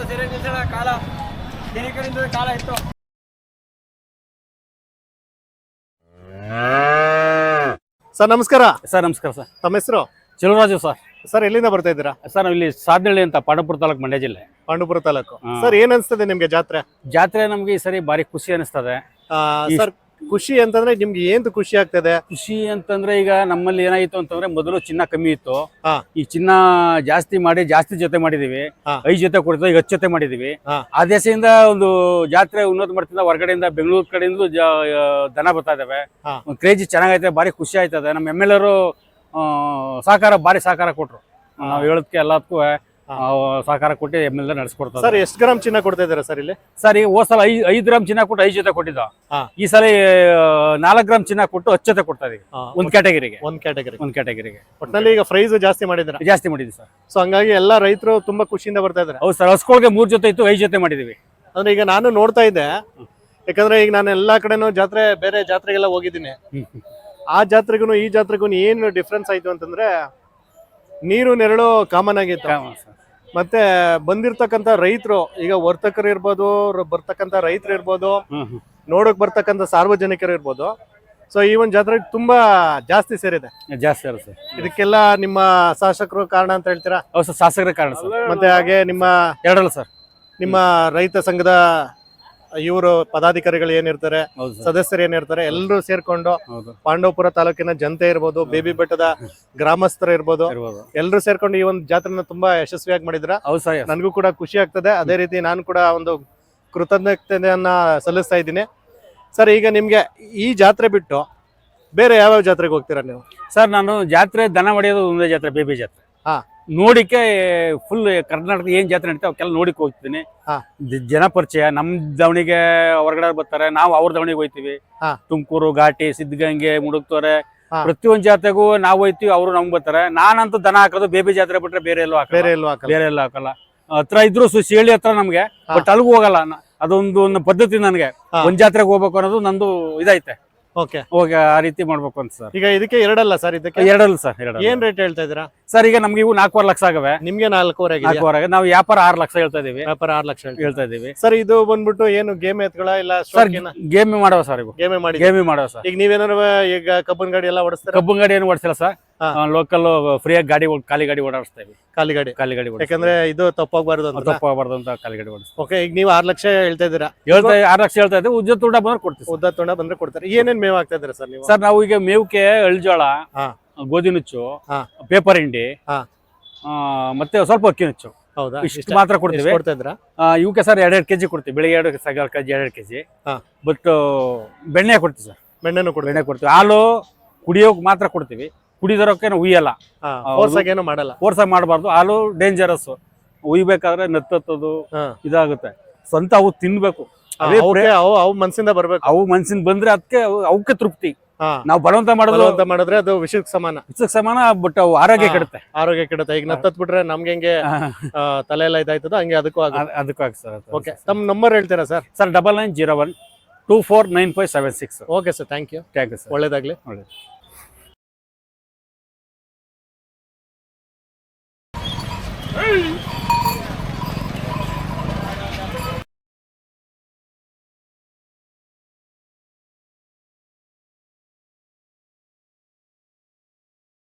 ಇತ್ತು ಸೆರೆ ನಿಲ್ಸಣ ಕಾಲ ಕೆರೆ ಕಡೆಯಿಂದ ಕಾಲ ಇತ್ತು. ಸರ್ ನಮಸ್ಕಾರ. ಸರ್ ನಮಸ್ಕಾರ ಸರ್. ತಮ್ಮ ಹೆಸರು? ಚಲುರಾಜು ಸರ್. ಸರ್ ಎಲ್ಲಿಂದ ಬರ್ತಾ ಇದ್ದೀರಾ? ಸರ್ ನಾವು ಇಲ್ಲಿ ಸಾಧನಹಳ್ಳಿ ಅಂತ ಪಾಂಡವಪುರ ತಾಲೂಕು ಮಂಡ್ಯ ಜಿಲ್ಲೆ. ಪಾಂಡುಪುರ ತಾಲೂಕು. ಸರ್ ಏನ್ ಅನ್ಸ್ತದೆ ನಿಮ್ಗೆ ಜಾತ್ರೆ? ಜಾತ್ರೆ ನಮ್ಗೆ ಈ ಸರಿ ಭಾರಿ ಖುಷಿ ಅನಿಸ್ತದೆ. ಸರ್ ಖುಷಿ ಅಂತಂದ್ರೆ ನಿಮ್ಗೆ ಏನ್ ಖುಷಿ ಆಗ್ತದೆ ಖುಷಿ ಅಂತಂದ್ರೆ ಈಗ ನಮ್ಮಲ್ಲಿ ಏನಾಯ್ತು ಅಂತಂದ್ರೆ ಮೊದಲು ಚಿನ್ನ ಕಮ್ಮಿ ಇತ್ತು ಹಾ. ಈ ಚಿನ್ನ ಜಾಸ್ತಿ ಮಾಡಿ ಜಾಸ್ತಿ ಜೊತೆ ಮಾಡಿದೀವಿ ಹಾ. ಐದು ಜೊತೆ ಕೊಡ್ತಾ ಈಗ ಹತ್ತು ಜೊತೆ ಮಾಡಿದೀವಿ ಹಾ. ಆ ದೇಶದಿಂದ ಒಂದು ಜಾತ್ರೆ ಉನ್ನತ ಮಾಡ್ತಿದ್ದ ಹೊರಗಡೆಯಿಂದ ಬೆಂಗಳೂರು ಕಡೆಯಿಂದ ದನ ಬರ್ತಾ ಇದಾವೆ ಹಾ. ಒಂದು ಕ್ರೇಜಿ ಚೆನ್ನಾಗೈತೆ ಬಾರಿ ಖುಷಿ ಆಯ್ತದೆ ನಮ್ಮ ಎಂ ಎಲ್ ಅವರು ಸಹಕಾರ ಭಾರಿ ಸಹಕಾರ ಕೊಟ್ರು ನಾವು ಹೇಳೋದಕ್ಕೆ ಎಲ್ಲದಕ್ಕೂ. ಸಹಕಾರ ಕೊಟ್ಟು ಎಂ ಎಲ್ ಎ ನಡೆಸ್ಕೊಡ್ತಾರೆ ಸರ್ ಎಷ್ಟು ಗ್ರಾಮ್ ಚಿನ್ನ ಕೊಡ್ತಾ ಇದ್ದಾರೆ ಸರ್ ಇಲ್ಲಿ? ಸರ್ ಈಗ ಹೋದ್ ಸಲ ಐದು ಐದು ಗ್ರಾಮ್ ಚಿನ್ನ ಕೊಟ್ಟು ಐದು ಜೊತೆ ಕೊಟ್ಟಿದ್ದ? ಹಾ. ಈ ಸಲ ನಾಲ್ಕು ಗ್ರಾಮ್ ಚಿನ್ನ ಕೊಟ್ಟು ಹತ್ತು ಜೊತೆ ಕೊಡ್ತಾ ಇದೀವಿ. ಒಂದ್ ಕ್ಯಾಟಗರಿಗೆ. ಒಂದ್ ಕ್ಯಾಟಗರಿ ಒಂದ್ ಕ್ಯಾಟಗರಿಗೆ. ಒಟ್ನಲ್ಲಿ ಈಗ ಪ್ರೈಸ್ ಜಾಸ್ತಿ ಮಾಡಿದ್ರೆ ಜಾಸ್ತಿ ಮಾಡಿದ್ವಿ ಸರ್. ಸೊ ಹಂಗಾಗಿ ಎಲ್ಲಾ ರೈತರು ತುಂಬಾ ಖುಷಿಯಿಂದ ಬರ್ತಾ ಇದಾರೆ ಹೌದು ಸರ್ ಹಸ್ಕೊಳ್ಗೆ ಮೂರ್ ಜೊತೆ ಇತ್ತು ಐದು ಜೊತೆ ಮಾಡಿದೀವಿ. ಅಂದ್ರೆ ಈಗ ನಾನು ನೋಡ್ತಾ ಇದ್ದೆ ಯಾಕಂದ್ರೆ ಈಗ ನಾನು ಎಲ್ಲಾ ಕಡೆನೂ ಜಾತ್ರೆ ಬೇರೆ ಜಾತ್ರೆಗೆಲ್ಲ ಹೋಗಿದ್ದೀನಿ. ಆ ಜಾತ್ರೆಗೂ ಈ ಜಾತ್ರೆಗೂ ಏನು ಡಿಫ್ರೆನ್ಸ್ ಆಯ್ತು ಅಂತಂದ್ರೆ ನೀರು ನೆರಳು ಕಾಮನ್ ಆಗಿತ್ತು. ಮತ್ತೆ ಬಂದಿರ್ತಕ್ಕಂತ ರೈತರು ಈಗ ವರ್ತಕರು ಇರ್ಬೋದು ಬರ್ತಕ್ಕಂತ ಬರ್ತಕ್ಕಂಥ ರೈತರು ಇರ್ಬೋದು ನೋಡಕ್ ಬರ್ತಕ್ಕಂತ ಸಾರ್ವಜನಿಕರು ಇರ್ಬೋದು. ಸೊ ಈ ಒಂದು ಜಾತ್ರೆ ತುಂಬಾ ಜಾಸ್ತಿ ಸೇರಿದೆ. ಜಾಸ್ತಿ ಸರ್. ಇದಕ್ಕೆಲ್ಲ ನಿಮ್ಮ ಶಾಸಕರು ಕಾರಣ ಅಂತ ಹೇಳ್ತೀರಾ? ಹೌದು ಸರ್ ಶಾಸಕರ ಕಾರಣ ಸರ್. ಮತ್ತೆ ಹಾಗೆ ನಿಮ್ಮ ಎರಡಲ್ಲ ಸರ್. ನಿಮ್ಮ ರೈತ ಸಂಘದ ಇವರು ಪದಾಧಿಕಾರಿಗಳು ಏನಿರ್ತಾರೆ ಸದಸ್ಯರು ಏನಿರ್ತಾರೆ ಎಲ್ಲರೂ ಸೇರ್ಕೊಂಡು ಪಾಂಡವಪುರ ತಾಲೂಕಿನ ಜನತೆ ಇರ್ಬೋದು ಬೇಬಿ ಬೆಟ್ಟದ ಗ್ರಾಮಸ್ಥರು ಇರ್ಬೋದು ಎಲ್ಲರೂ ಸೇರ್ಕೊಂಡು ಈ ಒಂದು ಜಾತ್ರೆನ ತುಂಬಾ ಯಶಸ್ವಿಯಾಗಿ ಮಾಡಿದ್ರ. ನನಗೂ ಕೂಡ ಖುಷಿ ಆಗ್ತದೆ. ಅದೇ ರೀತಿ ನಾನು ಕೂಡ ಒಂದು ಕೃತಜ್ಞತೆಯನ್ನ ಸಲ್ಲಿಸ್ತಾ ಇದ್ದೀನಿ. ಸರ್ ಈಗ ನಿಮ್ಗೆ ಈ ಜಾತ್ರೆ ಬಿಟ್ಟು ಬೇರೆ ಯಾವ್ಯಾವ ಜಾತ್ರೆಗೆ ಹೋಗ್ತೀರಾ ನೀವು? ಸರ್ ನಾನು ಜಾತ್ರೆ ದನ ಹೊಡೆಯೋದು ಒಂದೇ ಜಾತ್ರೆ ಬೇಬಿ ಜಾತ್ರೆ. ಹಾ. ನೋಡಿಕೆ ಫುಲ್ ಕರ್ನಾಟಕ ಏನ್ ಜಾತ್ರೆ ನಡೀತಾವೆ ಅವಕ್ಕೆಲ್ಲ ನೋಡಿಕ್ ಹೋಗ್ತೀನಿ ಜನಪರಿಚಯ ಜನ ಪರಿಚಯ ನಮ್ ದವಣಿಗೆ ಹೊರಗಡೆ ಬರ್ತಾರೆ ನಾವು ಅವ್ರ ದವಣಿಗೆ ಹೋಯ್ತಿವಿ. ತುಮಕೂರು ಘಾಟಿ ಸಿದ್ಧಗಂಗೆ ಮುಡುಕ್ತೋರೆ. ಪ್ರತಿಯೊಂದ್ ಜಾತ್ರೆಗೂ ನಾವು ಹೋಯ್ತಿವಿ ಅವರು ನಮ್ಗೆ ಬರ್ತಾರೆ. ನಾನಂತೂ ದನ ಹಾಕೋದು ಬೇಬಿ ಜಾತ್ರೆ ಬಿಟ್ರೆ ಬೇರೆ ಎಲ್ಲೂ ಹಾಕಲ್ಲ. ಬೇರೆ ಎಲ್ಲೂ ಹಾಕಲ್ಲ. ಬೇರೆ ಎಲ್ಲೂ ಹಾಕಲ್ಲ. ಹತ್ರ ಇದ್ರು ಶೇಳಿ ಹತ್ರ ನಮ್ಗೆ ಬಟ್ ಅಲ್ಗೂ ಹೋಗಲ್ಲ. ಅದೊಂದು ಒಂದು ಪದ್ಧತಿ ನನಗೆ. ಒಂದ್ ಜಾತ್ರೆಗೆ ಹೋಗ್ಬೇಕು ಅನ್ನೋದು ನಂದು ಇದೈತೆ ಓಕೆ ಹೋಗಿ ಆ ರೀತಿ ಮಾಡ್ಬೇಕು ಅಂತ ಸರ್. ಈಗ ಇದಕ್ಕೆ ಎರಡಲ್ಲ ಸರ್ ಇದಕ್ಕೆ? ಎರಡಲ್ಲ ಸರ್ ಎರಡು ಏನ್ ರೇಟ್ ಹೇಳ್ತಾ ಇದ್ದೀರಾ? ಸರ್ ಈಗ ನಮ್ಗೆ ಇವು ನಾಲ್ಕೂವರೆ ಲಕ್ಷ ಆಗವೆ. ನಿಮ್ಗೆ ನಾಲ್ಕೂವರೆ ನಾಲ್ಕೂವರೆ ನಾವು ವ್ಯಾಪಾರ ಆರು ಲಕ್ಷ ಹೇಳ್ತಾ ಇದೀವಿ ವ್ಯಾಪಾರ ಆರು ಲಕ್ಷ ಹೇಳ್ತಾ ಇದೀವಿ ಸರ್ ಇದು ಬಂದ್ಬಿಟ್ಟು ಏನು ಗೇಮ್ ಎತ್ಗಳ ಇಲ್ಲ ಸರ್ ಗೇಮ್ ಮಾಡವ ಸರ್ ಇವು. ಗೇಮ್ ಮಾಡಿ ಗೇಮ್ ಮಾಡವ ಸರ್. ಈಗ ನೀವೇನಾರು ಈಗ ಕಬ್ಬನ್ ಗಾಡಿ ಎಲ್ಲ ಓಡಿಸ್ತಾರೆ? ಕಬ್ಬನ್ ಗಾಡಿ ಏನು ಓಡಿಸಿಲ್ಲ ಸರ್. ಲೋಕಲ್ ಫ್ರೀಯಾಗಿ ಗಾಡಿ ಖಾಲಿ ಗಾಡಿ ಓಡಾಡಿಸ್ತೀವಿ ಖಾಲಿ ಗಾಡಿ. ಖಾಲಿ ಗಾಡಿ. ಯಾಕಂದ್ರೆ ಇದು ತಪ್ಪಾಗಬಾರ್ದು ಅಂತ ತಪ್ಪಾಗಬಾರ್ದು ಅಂತ ಖಾಲಿ ಗಾಡಿ ಓಡಿಸ್ತೀವಿ ಓಕೆ ಈಗ ನೀವು ಆರು ಲಕ್ಷ ಹೇಳ್ತಾ ಇದ್ದೀರಾ? ಹೇಳ್ತಾ ಆರು ಲಕ್ಷ ಹೇಳ್ತಾ ಇದ್ದೀವಿ. ಉದ್ದ ತುಂಡ ಬಂದ್ರೆ ಕೊಡ್ತೀವಿ. ಉದ್ದ ತುಂಡ ಬಂದ್ರೆ ಕೊಡ್ತಾರೆ. ಏನೇನ್ ಮೇವ್ ಆಗ್ತಾ ಇದ್ದೀರಾ ಸರ್ ನೀವು? ಸರ್ ನಾವು ಈಗ ಮೇವ್ಕೆ ಎಳ್ಜೋಳ ಹಾ. ಗೋಧಿ ನುಚ್ಚು ಹಾ. ಪೇಪರ್ ಹಿಂಡಿ ಹಾ. ಮತ್ತೆ ಸ್ವಲ್ಪ ಅಕ್ಕಿ ನುಚ್ಚು. ಹೌದಾ? ಇಷ್ಟು ಮಾತ್ರ ಕೊಡ್ತೀವಿ. ಕೊಡ್ತಾ ಇದ್ದೀರಾ? ಆ, ಇವಕ್ಕೆ ಸರ್ ಎರಡೆರಡು ಕೆಜಿ ಕೊಡ್ತೀವಿ. ಬೆಳಿಗ್ಗೆ ಎರಡು ಸಗಾಲ ಕೆಜಿ ಎರಡೆರಡು ಕೆಜಿ. ಹಾ. ಬಟ್ ಬೆಣ್ಣೆ ಕೊಡ್ತೀವಿ ಸರ್. ಬೆಣ್ಣೆನೂ ಕೊಡ್ತೀವಿ ಬೆಣ್ಣೆ ಕೊಡ್ತೀವಿ. ಹಾಲು ಕುಡಿಯೋಕೆ ಮಾತ್ರ ಕೊಡ್ತೀವಿ. ಕುಡಿದರೋಕೆ ಉಯ್ಯಲ್ಲ. ಏನು ಮಾಡಲ್ಲ. ಫೋರ್ಸ ಮಾಡಬಾರ್ದು. ಹಾಲು ಡೇಂಜರಸ್ ಉಯ್ಬೇಕಾದ್ರೆ ನತ್ತತ್ತದು. ಇದಾಗುತ್ತೆ. ಸ್ವಂತ ಅವು ತಿನ್ಬೇಕು. ಅವೇ ಮನ್ಸಿಂದ ಬರ್ಬೇಕು. ಅವು ಮನ್ಸಿಂದ ಬಂದ್ರೆ ಅದಕ್ಕೆ ಅವಕ್ಕೆ ತೃಪ್ತಿ. ನಾವು ಬಲವಂತ ಮಾಡೋದು ಅಂತ ಮಾಡಿದ್ರೆ ಅದು ವಿಷಯಕ್ಕೆ ಸಮಾನ. ವಿಷಕ್ ಸಮಾನ ಬಟ್ ಅವು ಆರೋಗ್ಯ ಕೆಡುತ್ತೆ. ಆರೋಗ್ಯ ಕೆಡುತ್ತೆ. ಈಗ ನತ್ತತ್ ಬಿಟ್ರೆ ನಮ್ಗೆ ಹೆಂಗೆ ತಲೆ ಎಲ್ಲ ಇದಾಯ್ತದ ಹಂಗೆ ಅದಕ್ಕೂ ಅದಕ್ಕೂ ಆಗುತ್ತೆ ಸರ್ ಓಕೆ ತಮ್ಮ ನಂಬರ್ ಹೇಳ್ತೀರಾ sir? Sir double nine zero one two four nine five seven six okay sir thank you thank you sir ಒಳ್ಳೇದಾಗ್ಲಿ. ಒಳ್ಳೇದು. Hey!